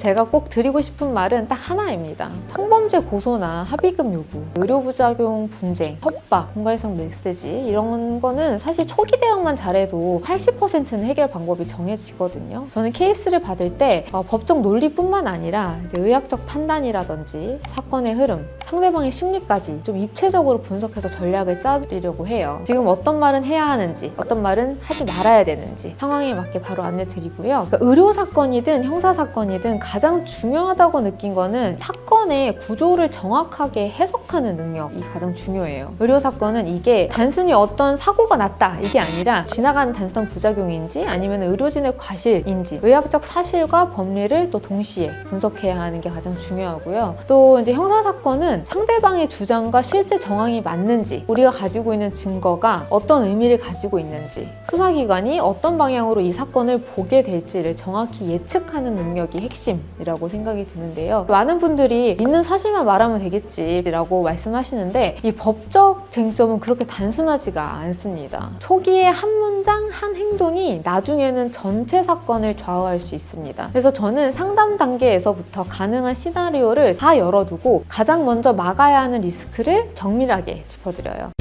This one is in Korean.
제가 꼭 드리고 싶은 말은 딱 하나입니다. 성범죄 고소나 합의금 요구, 의료부작용 분쟁, 협박, 공갈성 메시지 이런 거는 사실 초기 대응만 잘해도 80%는 해결 방법이 정해지거든요. 저는 케이스를 받을 때 어, 법적 논리뿐만 아니라 의학적 판단이라든지 사 건의 흐름, 상대방의 심리까지 좀 입체적으로 분석해서 전략을 짜드리려고 해요. 지금 어떤 말은 해야 하는지, 어떤 말은 하지 말아야 되는지 상황에 맞게 바로 안내 드리고요. 그러니까 의료 사건이든 형사 사건이든 가장 중요하다고 느낀 거는 사건의 구조를 정확하게 해석하는 능력이 가장 중요해요. 의료 사건은 이게 단순히 어떤 사고가 났다 이게 아니라 지나가는 단순한 부작용인지 아니면 의료진의 과실인지 의학적 사실과 법리를 또 동시에 분석해야 하는 게 가장 중요하고요. 또 이제 형사 사건은 상대방의 주장과 실제 정황이 맞는지 우리가 가지고 있는 증거가 어떤 의미를 가지고 있는지 수사기관이 어떤 방향으로 이 사건을 보게 될지를 정확히 예측하는 능력이 핵심이라고 생각이 드는데요. 많은 분들이 있는 사실만 말하면 되겠지라고 말씀하시는데 이 법적 쟁점은 그렇게 단순하지가 않습니다. 초기에 한 문장 한 행동이 나중에는 전체 사건을 좌우할 수 있습니다. 그래서 저는 상담 단계에서부터 가능한 시나리오를 다 열어두 고 가장 먼저 막아야 하는 리스크를 정밀하게 짚어드려요.